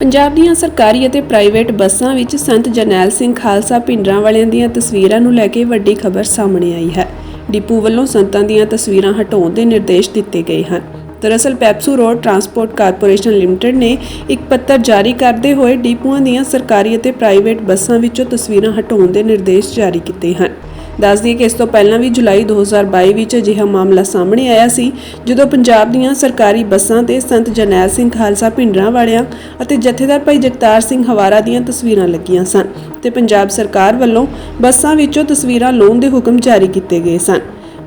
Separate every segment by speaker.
Speaker 1: ਪੰਜਾਬ ਦੀਆਂ ਸਰਕਾਰੀ ਅਤੇ ਪ੍ਰਾਈਵੇਟ ਬੱਸਾਂ ਵਿੱਚ ਸੰਤ ਜਰਨੈਲ ਸਿੰਘ ਖਾਲਸਾ ਪਿੰਡਰਾਂ ਵਾਲਿਆਂ ਦੀਆਂ ਤਸਵੀਰਾਂ ਨੂੰ ਲੈ ਕੇ ਵੱਡੀ ਖਬਰ ਸਾਹਮਣੇ ਆਈ ਹੈ। ਡਿਪੂ ਵੱਲੋਂ ਸੰਤਾਂ ਦੀਆਂ ਤਸਵੀਰਾਂ ਹਟਾਉਣ ਦੇ ਨਿਰਦੇਸ਼ ਦਿੱਤੇ ਗਏ ਹਨ। ਦਰਅਸਲ, PEPSU road transport corporation limited ਨੇ ਇੱਕ ਪੱਤਰ ਜਾਰੀ ਕਰਦੇ ਹੋਏ ਡਿਪੂਆਂ ਦੀਆਂ ਸਰਕਾਰੀ ਅਤੇ ਪ੍ਰਾਈਵੇਟ ਬੱਸਾਂ ਵਿੱਚੋਂ ਤਸਵੀਰਾਂ ਹਟਾਉਣ ਦੇ ਨਿਰਦੇਸ਼ ਜਾਰੀ ਕੀਤੇ ਹਨ। ਦੱਸ ਦਈਏ ਕਿ ਇਸ ਤੋਂ ਪਹਿਲਾਂ ਵੀ ਜੁਲਾਈ 2022 ਵਿੱਚ ਅਜਿਹਾ ਮਾਮਲਾ ਸਾਹਮਣੇ ਆਇਆ ਸੀ, ਜਦੋਂ ਪੰਜਾਬ ਦੀਆਂ ਸਰਕਾਰੀ ਬੱਸਾਂ ਤੇ ਸੰਤ ਜਰਨੈਲ ਸਿੰਘ ਖਾਲਸਾ ਭਿੰਡਰਾਂ ਵਾਲਿਆਂ ਅਤੇ ਜਥੇਦਾਰ ਭਾਈ ਜਗਤਾਰ ਸਿੰਘ ਹਵਾਰਾ ਦੀਆਂ ਤਸਵੀਰਾਂ ਲੱਗੀਆਂ ਸਨ ਤੇ ਪੰਜਾਬ ਸਰਕਾਰ ਵੱਲੋਂ ਬੱਸਾਂ ਵਿੱਚੋਂ ਤਸਵੀਰਾਂ ਲਾਉਣ ਦੇ ਹੁਕਮ ਜਾਰੀ ਕੀਤੇ ਗਏ ਸਨ।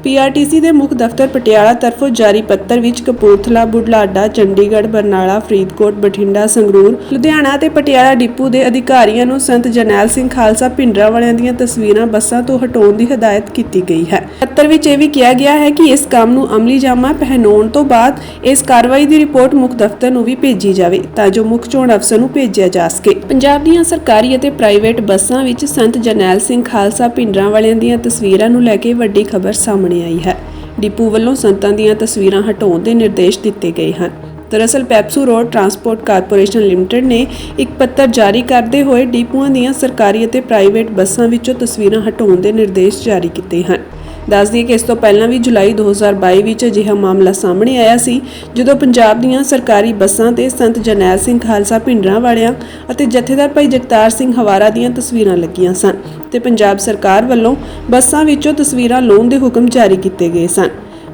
Speaker 1: ਪੀਆਰਟੀਸੀ ਦੇ ਮੁੱਖ ਦਫ਼ਤਰ ਪਟਿਆਲਾ ਤਰਫੋਂ ਜਾਰੀ ਪੱਤਰ ਵਿੱਚ ਕਪੂਰਥਲਾ, ਬੁਢਲਾਡਾ, ਚੰਡੀਗੜ੍ਹ, ਬਰਨਾਲਾ, ਫਰੀਦਕੋਟ, ਬਠਿੰਡਾ, ਸੰਗਰੂਰ, ਲੁਧਿਆਣਾ ਤੇ ਪਟਿਆਲਾ ਡਿਪੂ ਦੇ ਅਧਿਕਾਰੀਆਂ ਨੂੰ ਸੰਤ ਜਰਨੈਲ ਸਿੰਘ ਖਾਲਸਾ ਭਿੰਡਰਾਂ ਵਾਲਿਆਂ ਦੀਆਂ ਤਸਵੀਰਾਂ ਬੱਸਾਂ ਤੋਂ ਹਟਾਉਣ ਦੀ ਹਦਾਇਤ ਕੀਤੀ ਗਈ ਹੈ। ਪੱਤਰ ਵਿੱਚ ਇਹ ਵੀ ਕਿਹਾ ਗਿਆ ਹੈ ਕਿ ਇਸ ਕੰਮ ਨੂੰ ਅਮਲੀ ਜਾਮਾ ਪਹਿਨਾਉਣ ਤੋਂ ਬਾਅਦ ਇਸ ਕਾਰਵਾਈ ਦੀ ਰਿਪੋਰਟ ਮੁੱਖ ਦਫ਼ਤਰ ਨੂੰ ਵੀ ਭੇਜੀ ਜਾਵੇ ਤਾਂ ਜੋ ਮੁੱਖ ਚੋਣ ਅਫਸਰ ਨੂੰ ਭੇਜਿਆ ਜਾ ਸਕੇ। ਪੰਜਾਬ ਦੀਆਂ ਸਰਕਾਰੀ ਅਤੇ ਪ੍ਰਾਈਵੇਟ ਬੱਸਾਂ ਵਿੱਚ ਸੰਤ ਜਰਨੈਲ ਸਿੰਘ ਖਾਲਸਾ ਭਿੰਡਰਾਂ ਵਾਲਿਆਂ ਦੀਆਂ ਤਸਵੀਰਾਂ ਨੂੰ ਲੈ ਕੇ ਵੱਡੀ ਖਬਰ ਸਾਹਮਣੇ ਆਈ ਹੈ। ਡਿਪੂ ਵੱਲੋਂ ਸੰਤਾਂ ਦੀਆਂ ਤਸਵੀਰਾਂ ਹਟਾਉਣ ਦੇ ਨਿਰਦੇਸ਼ ਦਿੱਤੇ ਗਏ ਹਨ। ਦਰਅਸਲ, PEPSU road transport corporation limited ਨੇ ਇੱਕ ਪੱਤਰ ਜਾਰੀ ਕਰਦੇ ਹੋਏ ਡਿਪੂਆਂ ਦੀਆਂ ਸਰਕਾਰੀ ਅਤੇ ਪ੍ਰਾਈਵੇਟ ਬੱਸਾਂ ਵਿੱਚੋਂ ਤਸਵੀਰਾਂ ਹਟਾਉਣ ਦੇ ਨਿਰਦੇਸ਼ ਜਾਰੀ ਕੀਤੇ ਹਨ। ਦੱਸ ਦਈਏ ਕਿ ਇਸ ਤੋਂ ਪਹਿਲਾਂ ਵੀ ਜੁਲਾਈ 2022 ਵਿੱਚ ਅਜਿਹਾ ਮਾਮਲਾ ਸਾਹਮਣੇ ਆਇਆ ਸੀ, ਜਦੋਂ ਪੰਜਾਬ ਦੀਆਂ ਸਰਕਾਰੀ ਬੱਸਾਂ ਤੇ ਸੰਤ ਜਰਨੈਲ ਸਿੰਘ ਖਾਲਸਾ ਭਿੰਡਰਾਂ ਵਾਲਿਆਂ ਅਤੇ ਜਥੇਦਾਰ ਭਾਈ ਜਗਤਾਰ ਸਿੰਘ ਹਵਾਰਾ ਦੀਆਂ ਤਸਵੀਰਾਂ ਲੱਗੀਆਂ ਸਨ ਤੇ ਪੰਜਾਬ ਸਰਕਾਰ ਵੱਲੋਂ ਬੱਸਾਂ ਵਿੱਚੋਂ ਤਸਵੀਰਾਂ ਲਾਉਣ ਦੇ ਹੁਕਮ ਜਾਰੀ ਕੀਤੇ ਗਏ ਸਨ।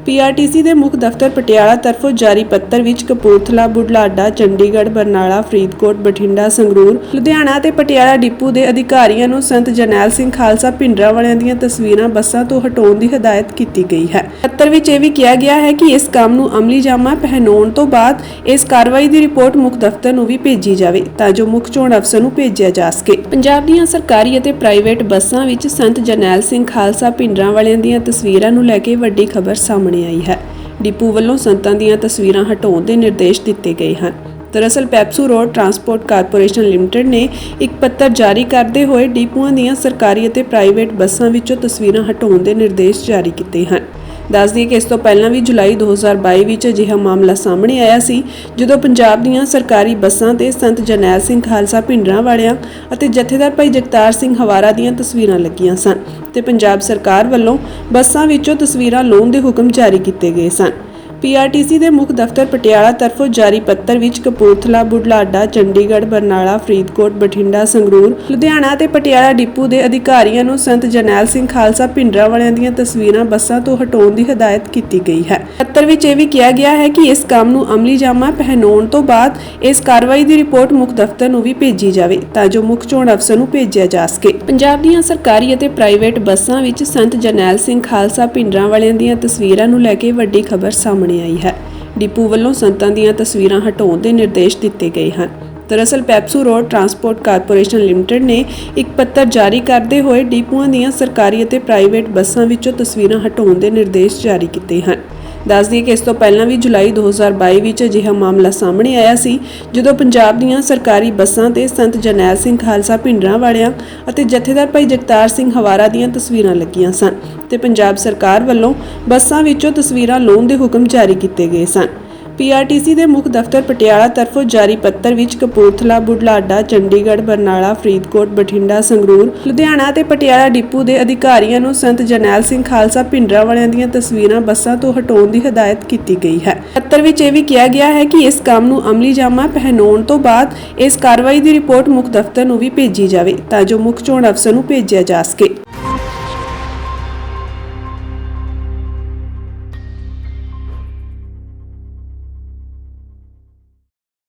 Speaker 1: ਪੀਆਰਟੀਸੀ ਦੇ ਮੁੱਖ ਦਫ਼ਤਰ ਪਟਿਆਲਾ ਤਰਫੋਂ ਜਾਰੀ ਪੱਤਰ ਵਿੱਚ ਕਪੂਰਥਲਾ, ਬੁਢਲਾਡਾ, ਚੰਡੀਗੜ੍ਹ, ਬਰਨਾਲਾ, ਫਰੀਦਕੋਟ, ਬਠਿੰਡਾ, ਸੰਗਰੂਰ, ਲੁਧਿਆਣਾ ਤੇ ਪਟਿਆਲਾ ਡਿਪੂ ਦੇ ਅਧਿਕਾਰੀਆਂ ਨੂੰ ਸੰਤ ਜਰਨੈਲ ਸਿੰਘ ਖਾਲਸਾ ਭਿੰਡਰਾਂ ਵਾਲਿਆਂ ਦੀਆਂ ਤਸਵੀਰਾਂ ਬੱਸਾਂ ਤੋਂ ਹਟਾਉਣ ਦੀ ਹਦਾਇਤ ਕੀਤੀ ਗਈ ਹੈ। ਪੱਤਰ ਵਿੱਚ ਇਹ ਵੀ ਕਿਹਾ ਗਿਆ ਹੈ ਕਿ ਇਸ ਕੰਮ ਨੂੰ ਅਮਲੀ ਜਾਮਾ ਪਹਿਨਾਉਣ ਤੋਂ ਬਾਅਦ ਇਸ ਕਾਰਵਾਈ ਦੀ ਰਿਪੋਰਟ ਮੁੱਖ ਦਫ਼ਤਰ ਨੂੰ ਵੀ ਭੇਜੀ ਜਾਵੇ ਤਾਂ ਜੋ ਮੁੱਖ ਚੋਣ ਅਫਸਰ ਨੂੰ ਭੇਜਿਆ ਜਾ ਸਕੇ। ਪੰਜਾਬ ਦੀਆਂ ਸਰਕਾਰੀ ਅਤੇ ਪ੍ਰਾਈਵੇਟ ਬੱਸਾਂ ਵਿੱਚ ਸੰਤ ਜਰਨੈਲ ਸਿੰਘ ਖਾਲਸਾ ਭਿੰਡਰਾਂ ਵਾਲਿਆਂ ਦੀਆਂ ਤਸਵੀਰਾਂ ਨੂੰ ਲੈ ਕੇ ਵੱਡੀ ਖਬਰ ਸਾਹਮਣੇ ਆਈ ਹੈ। ਡਿਪੂ ਵੱਲੋਂ ਸੰਤਾਂ ਦੀਆਂ ਤਸਵੀਰਾਂ ਹਟਾਉਣ ਦੇ ਨਿਰਦੇਸ਼ ਦਿੱਤੇ ਗਏ ਹਨ। ਦਰਅਸਲ, PEPSU road transport corporation limited ਨੇ ਇੱਕ ਪੱਤਰ ਜਾਰੀ ਕਰਦੇ ਹੋਏ ਡਿਪੂਆਂ ਦੀਆਂ ਸਰਕਾਰੀ ਅਤੇ ਪ੍ਰਾਈਵੇਟ ਬੱਸਾਂ ਵਿੱਚੋਂ ਤਸਵੀਰਾਂ ਹਟਾਉਣ ਦੇ ਨਿਰਦੇਸ਼ ਜਾਰੀ ਕੀਤੇ ਹਨ। ਦੱਸ ਦਈਏ ਕਿ ਇਸ ਤੋਂ ਪਹਿਲਾਂ ਵੀ ਜੁਲਾਈ 2022 ਵਿੱਚ ਅਜਿਹਾ ਮਾਮਲਾ ਸਾਹਮਣੇ ਆਇਆ ਸੀ, ਜਦੋਂ ਪੰਜਾਬ ਦੀਆਂ ਸਰਕਾਰੀ ਬੱਸਾਂ ਤੇ ਸੰਤ ਜਰਨੈਲ ਸਿੰਘ ਖਾਲਸਾ ਭਿੰਡਰਾਂ ਵਾਲਿਆਂ ਅਤੇ ਜਥੇਦਾਰ ਭਾਈ ਜਗਤਾਰ ਸਿੰਘ ਹਵਾਰਾ ਦੀਆਂ ਤਸਵੀਰਾਂ ਲੱਗੀਆਂ ਸਨ ਤੇ ਪੰਜਾਬ ਸਰਕਾਰ ਵੱਲੋਂ ਬੱਸਾਂ ਵਿੱਚੋਂ ਤਸਵੀਰਾਂ ਲਾਉਣ ਦੇ ਹੁਕਮ ਜਾਰੀ ਕੀਤੇ ਗਏ ਸਨ। ਪੀਆਰਟੀਸੀ ਦੇ ਮੁੱਖ ਦਫ਼ਤਰ ਪਟਿਆਲਾ ਤਰਫੋਂ ਜਾਰੀ ਪੱਤਰ ਵਿੱਚ ਕਪੂਰਥਲਾ, ਬੁਢਲਾਡਾ, ਚੰਡੀਗੜ੍ਹ, ਬਰਨਾਲਾ, ਫਰੀਦਕੋਟ, ਬਠਿੰਡਾ, ਸੰਗਰੂਰ, ਲੁਧਿਆਣਾ ਤੇ ਪਟਿਆਲਾ ਡਿਪੂ ਦੇ ਅਧਿਕਾਰੀਆਂ ਨੂੰ ਸੰਤ ਜਰਨੈਲ ਸਿੰਘ ਖਾਲਸਾ ਭਿੰਡਰਾਂ ਵਾਲਿਆਂ ਦੀਆਂ ਤਸਵੀਰਾਂ ਬੱਸਾਂ ਤੋਂ ਹਟਾਉਣ ਦੀ ਹਦਾਇਤ ਕੀਤੀ ਗਈ ਹੈ। ਪੱਤਰ ਵਿੱਚ ਇਹ ਵੀ ਕਿਹਾ ਗਿਆ ਹੈ ਕਿ ਇਸ ਕੰਮ ਨੂੰ ਅਮਲੀ ਜਾਮਾ ਪਹਿਨਾਉਣ ਤੋਂ ਬਾਅਦ ਇਸ ਕਾਰਵਾਈ ਦੀ ਰਿਪੋਰਟ ਮੁੱਖ ਦਫ਼ਤਰ ਨੂੰ ਵੀ ਭੇਜੀ ਜਾਵੇ ਤਾਂ ਜੋ ਮੁੱਖ ਚੋਣ ਅਫਸਰ ਨੂੰ ਭੇਜਿਆ ਜਾ ਸਕੇ। ਪੰਜਾਬ ਦੀਆਂ ਸਰਕਾਰੀ ਅਤੇ ਪ੍ਰਾਈਵੇਟ ਬੱਸਾਂ ਵਿੱਚ ਸੰਤ ਜਰਨੈਲ ਸਿੰਘ ਖਾਲਸਾ ਭਿੰਡਰਾਂ ਵਾਲਿਆਂ ਦੀਆਂ ਤਸਵੀਰਾਂ ਨੂੰ ਲੈ ਕੇ ਵੱਡੀ ਖਬਰ ਸਾਹਮਣੇ ਆਈ ਹੈ। ਡਿਪੂ ਵੱਲੋਂ ਸੰਤਾਂ ਦੀਆਂ ਤਸਵੀਰਾਂ ਹਟਾਉਣ ਦੇ ਨਿਰਦੇਸ਼ ਦਿੱਤੇ ਗਏ ਹਨ। ਦਰਅਸਲ, PEPSU road transport corporation limited ਨੇ ਇੱਕ ਪੱਤਰ ਜਾਰੀ ਕਰਦੇ ਹੋਏ ਡਿਪੂਆਂ ਦੀਆਂ ਸਰਕਾਰੀ ਅਤੇ ਪ੍ਰਾਈਵੇਟ ਬੱਸਾਂ ਵਿੱਚੋਂ ਤਸਵੀਰਾਂ ਹਟਾਉਣ ਦੇ ਨਿਰਦੇਸ਼ ਜਾਰੀ ਕੀਤੇ ਹਨ। ਦੱਸ ਦਈਏ ਕਿ ਇਸ ਤੋਂ ਪਹਿਲਾਂ ਵੀ ਜੁਲਾਈ 2022 ਵਿੱਚ ਅਜਿਹਾ ਮਾਮਲਾ ਸਾਹਮਣੇ ਆਇਆ ਸੀ, ਜਦੋਂ ਪੰਜਾਬ ਦੀਆਂ ਸਰਕਾਰੀ ਬੱਸਾਂ ਤੇ ਸੰਤ ਜਰਨੈਲ ਸਿੰਘ ਖਾਲਸਾ ਭਿੰਡਰਾਂ ਵਾਲਿਆਂ ਅਤੇ ਜਥੇਦਾਰ ਭਾਈ ਜਗਤਾਰ ਸਿੰਘ ਹਵਾਰਾ ਦੀਆਂ ਤਸਵੀਰਾਂ ਲੱਗੀਆਂ ਸਨ ਤੇ ਪੰਜਾਬ ਸਰਕਾਰ ਵੱਲੋਂ ਬੱਸਾਂ ਵਿੱਚੋਂ ਤਸਵੀਰਾਂ ਲਾਉਣ ਦੇ ਹੁਕਮ ਜਾਰੀ ਕੀਤੇ ਗਏ ਸਨ। ਪੀਆਰਟੀਸੀ ਦੇ ਮੁੱਖ ਦਫ਼ਤਰ ਪਟਿਆਲਾ ਤਰਫੋਂ ਜਾਰੀ ਪੱਤਰ ਵਿੱਚ ਕਪੂਰਥਲਾ, ਬੁਢਲਾਡਾ, ਚੰਡੀਗੜ੍ਹ, ਬਰਨਾਲਾ, ਫਰੀਦਕੋਟ, ਬਠਿੰਡਾ, ਸੰਗਰੂਰ, ਲੁਧਿਆਣਾ ਤੇ ਪਟਿਆਲਾ ਡਿਪੂ ਦੇ ਅਧਿਕਾਰੀਆਂ ਨੂੰ ਸੰਤ ਜਰਨੈਲ ਸਿੰਘ ਖਾਲਸਾ ਭਿੰਡਰਾਂ ਵਾਲਿਆਂ ਦੀਆਂ ਤਸਵੀਰਾਂ ਬੱਸਾਂ ਤੋਂ ਹਟਾਉਣ ਦੀ ਹਦਾਇਤ ਕੀਤੀ ਗਈ ਹੈ। ਪੱਤਰ ਵਿੱਚ ਇਹ ਵੀ ਕਿਹਾ ਗਿਆ ਹੈ ਕਿ ਇਸ ਕੰਮ ਨੂੰ ਅਮਲੀ ਜਾਮਾ ਪਹਿਨਾਉਣ ਤੋਂ ਬਾਅਦ ਇਸ ਕਾਰਵਾਈ ਦੀ ਰਿਪੋਰਟ ਮੁੱਖ ਦਫ਼ਤਰ ਨੂੰ ਵੀ ਭੇਜੀ ਜਾਵੇ ਤਾਂ ਜੋ ਮੁੱਖ ਚੋਣ ਅਫਸਰ ਨੂੰ ਭੇਜਿਆ ਜਾ ਸਕੇ।